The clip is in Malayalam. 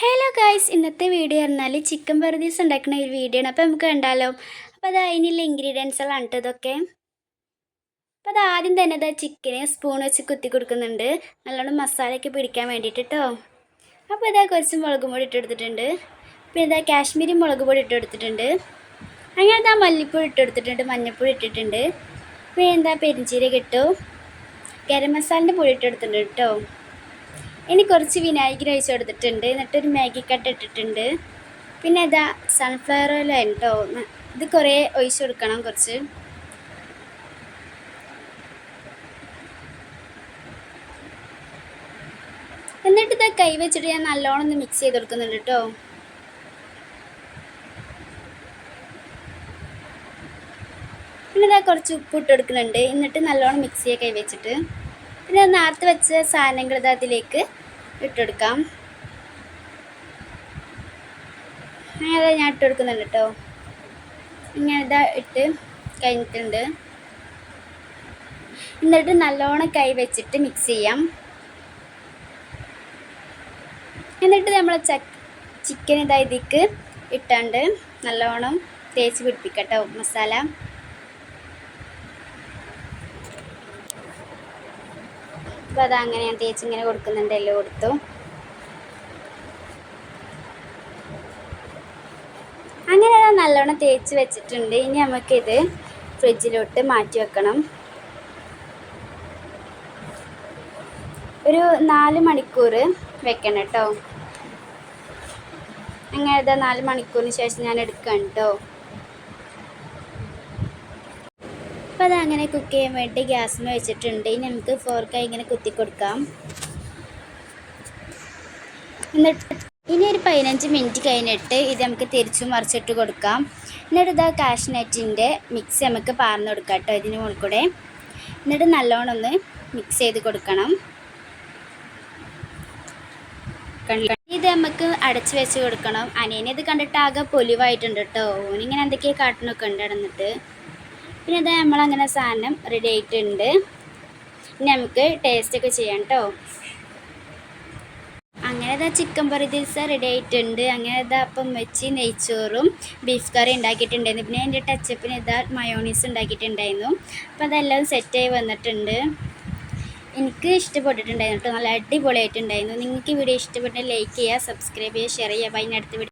ഹലോ ഗായ്സ് ഇന്നത്തെ വീഡിയോ പറഞ്ഞാൽ ചിക്കൻ ബർദീസ് ഉണ്ടാക്കുന്ന ഒരു വീഡിയോ ആണ്. അപ്പോൾ നമുക്ക് കണ്ടാലോ? അപ്പോൾ അത് അതിനുള്ള ഇൻഗ്രീഡിയൻസുകളാണ് കേട്ടോ ഇതൊക്കെ. അപ്പോൾ അത് ആദ്യം തന്നെ അത് ചിക്കനെ സ്പൂൺ വെച്ച് കുത്തി കൊടുക്കുന്നുണ്ട്. നല്ലോണം മസാലയൊക്കെ പിടിക്കാൻ വേണ്ടിയിട്ട് കേട്ടോ അപ്പോൾ ഇതാ കുറച്ച് മുളക് പൊടി ഇട്ടെടുത്തിട്ടുണ്ട് പിന്നെ ഇതാ കാശ്മീരി മുളക് പൊടി ഇട്ടെടുത്തിട്ടുണ്ട് അങ്ങനെ ഇതാ മല്ലിപ്പൊടി ഇട്ടെടുത്തിട്ടുണ്ട് മഞ്ഞൾപ്പൊടി ഇട്ടിട്ടുണ്ട്. പിന്നെ എന്താ പെരിഞ്ചീരക ഇട്ടു. ഗരം മസാലന്റെ പൊടി ഇട്ടെടുത്തിട്ടുണ്ട് കേട്ടോ ഇനി കുറച്ച് വിനാഗിരി ഒഴിച്ച് കൊടുത്തിട്ടുണ്ട്. എന്നിട്ടൊരു മാഗി കട്ട് ഇട്ടിട്ടുണ്ട്. പിന്നെ ഇതാ സൺഫ്ലവർ ഓയിൽ ഉണ്ടോ ഇത് കുറേ ഒഴിച്ച് കൊടുക്കണം കുറച്ച്. എന്നിട്ട് ഇതാ കൈ വെച്ചിട്ട് ഞാൻ നല്ലോണം ഒന്ന് മിക്സ് ചെയ്ത് കൊടുക്കുന്നുണ്ട് കേട്ടോ പിന്നെ ഇതാ കുറച്ച് ഉപ്പ് ഇട്ട് കൊടുക്കുന്നുണ്ട്. എന്നിട്ട് നല്ലോണം മിക്സ് ചെയ്യാൻ കൈ വെച്ചിട്ട്. പിന്നെ നേരത്തെ വെച്ച സാധനങ്ങൾ ഇത് അതിലേക്ക് ഇട്ടെടുക്കാം. അങ്ങനെ ഞാൻ ഇട്ട് കൊടുക്കുന്നുണ്ട് കേട്ടോ ഇങ്ങനെ ഇതാ ഇട്ട് കഴിഞ്ഞിട്ടുണ്ട്. എന്നിട്ട് നല്ലോണം കൈ വെച്ചിട്ട് മിക്സ് ചെയ്യാം. എന്നിട്ട് നമ്മൾ ചിക്കൻ ഇതാ ഇതിക്ക് ഇട്ടാണ്ട് നല്ലോണം തേച്ച് പിടിപ്പിക്കട്ടോ മസാല. അപ്പോൾ ഞാൻ തേച്ച് ഇങ്ങനെ കൊടുക്കുന്നുണ്ട് എല്ലാം കൊടുത്തു. അങ്ങനെ അത് നല്ലോണം തേച്ച് വെച്ചിട്ടുണ്ട്. ഇനി നമുക്കിത് ഫ്രിഡ്ജിലോട്ട് മാറ്റി വെക്കണം. ഒരു നാല് മണിക്കൂർ വെക്കണം കേട്ടോ. അങ്ങനെ നാല് മണിക്കൂറിന് ശേഷം ഞാൻ എടുക്കണം കേട്ടോ. അപ്പോൾ അങ്ങനെ കുക്ക് ചെയ്യാൻ വേണ്ടി ഗ്യാസിന് വെച്ചിട്ടുണ്ട്. ഇനി നമുക്ക് ഫോർക്കായി ഇങ്ങനെ കുത്തി കൊടുക്കാം. എന്നിട്ട് ഇനി ഒരു പതിനഞ്ച് മിനിറ്റ് കഴിഞ്ഞിട്ട് ഇത് നമുക്ക് തിരിച്ചു മറിച്ചിട്ട് കൊടുക്കാം. എന്നിട്ട് ഇതാ കാഷ്നറ്റിന്റെ മിക്സ് നമുക്ക് പാർന്ന് കൊടുക്കാം കേട്ടോ ഇതിന് മുകളിൽ കൂടെ. എന്നിട്ട് നല്ലോണം ഒന്ന് മിക്സ് ചെയ്ത് കൊടുക്കണം. ഇത് നമുക്ക് അടച്ചു വെച്ച് കൊടുക്കണം. അനിയനെ ഇത് കണ്ടിട്ട് ആകെ പൊലിവായിട്ടുണ്ട് കേട്ടോ. ഓനിങ്ങനെ എന്തൊക്കെയാണ് കാട്ടണൊക്കെ ഉണ്ട് നടന്നിട്ട് പിന്നെ അത് നമ്മളങ്ങനെ സാധനം റെഡി ആയിട്ടുണ്ട്. ഇനി നമുക്ക് ടേസ്റ്റൊക്കെ ചെയ്യാം കേട്ടോ അങ്ങനെ ഇതാ ചിക്കൻ പൊറിദീസ റെഡി ആയിട്ടുണ്ട്. അങ്ങനെ ഇതാ അപ്പം വെച്ച് നെയ്ച്ചോറും ബീഫ് കറി ഉണ്ടാക്കിയിട്ടുണ്ടായിരുന്നു. പിന്നെ എന്റെ ടച്ചപ്പിന് ഇതാ മയോണീസ് ഉണ്ടാക്കിയിട്ടുണ്ടായിരുന്നു. അപ്പോൾ അതെല്ലാം സെറ്റായി വന്നിട്ടുണ്ട്. എനിക്ക് ഇഷ്ടപ്പെട്ടിട്ടുണ്ടായിരുന്നു കേട്ടോ നല്ല അടിപൊളിയായിട്ടുണ്ടായിരുന്നു. നിങ്ങൾക്ക് വീഡിയോ ഇഷ്ടപ്പെട്ടാൽ ലൈക്ക് ചെയ്യുക സബ്സ്ക്രൈബ് ചെയ്യുക ഷെയർ ചെയ്യുക. അപ്പോൾ അതിനടുത്ത്